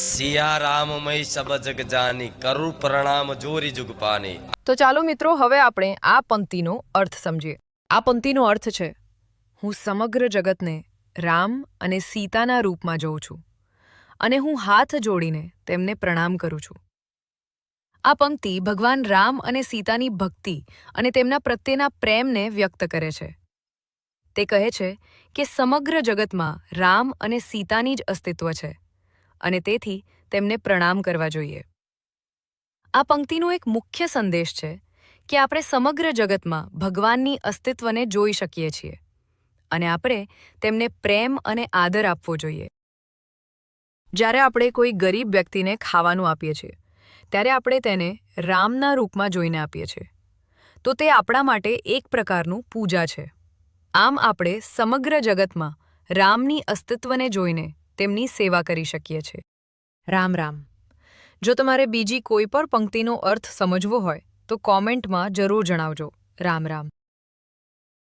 સિયા રામમય સબ જગ કરું પ્રણામ તો ચાલો મિત્રો, હવે આપણે આ પંક્તિનો અર્થ સમજીએ. આ પંક્તિનો અર્થ છે, હું સમગ્ર જગતને રામ અને સીતાના રૂપમાં જોઉં છું અને હું હાથ જોડીને તેમને પ્રણામ કરું છું. આ પંક્તિ ભગવાન રામ અને સીતાની ભક્તિ અને તેમના પ્રત્યેના પ્રેમને વ્યક્ત કરે છે. તે કહે છે કે સમગ્ર જગતમાં રામ અને સીતાની જ અસ્તિત્વ છે. અને તેથી તેમને પ્રણામ કરવા જોઈએ. આ પંક્તિનો એક મુખ્ય સંદેશ છે કે આપણે સમગ્ર જગતમાં ભગવાનની અસ્તિત્વને જોઈ શકીએ છીએ અને આપણે તેમને પ્રેમ અને આદર આપવો જોઈએ. જ્યારે આપણે કોઈ ગરીબ વ્યક્તિને ખાવાનું આપીએ છીએ, ત્યારે આપણે તેને રામના રૂપમાં જોઈને આપીએ છીએ. તો તે આપણા માટે એક પ્રકારનું પૂજા છે. આમ આપણે સમગ્ર જગતમાં રામની અસ્તિત્વને જોઈને તેમની સેવા કરી શકીએ છીએ. રામ રામ. જો તમારે બીજી કોઈ પણ પંક્તિનો અર્થ સમજવો હોય, તો કોમેન્ટમાં જરૂર જણાવજો. રામ રામ.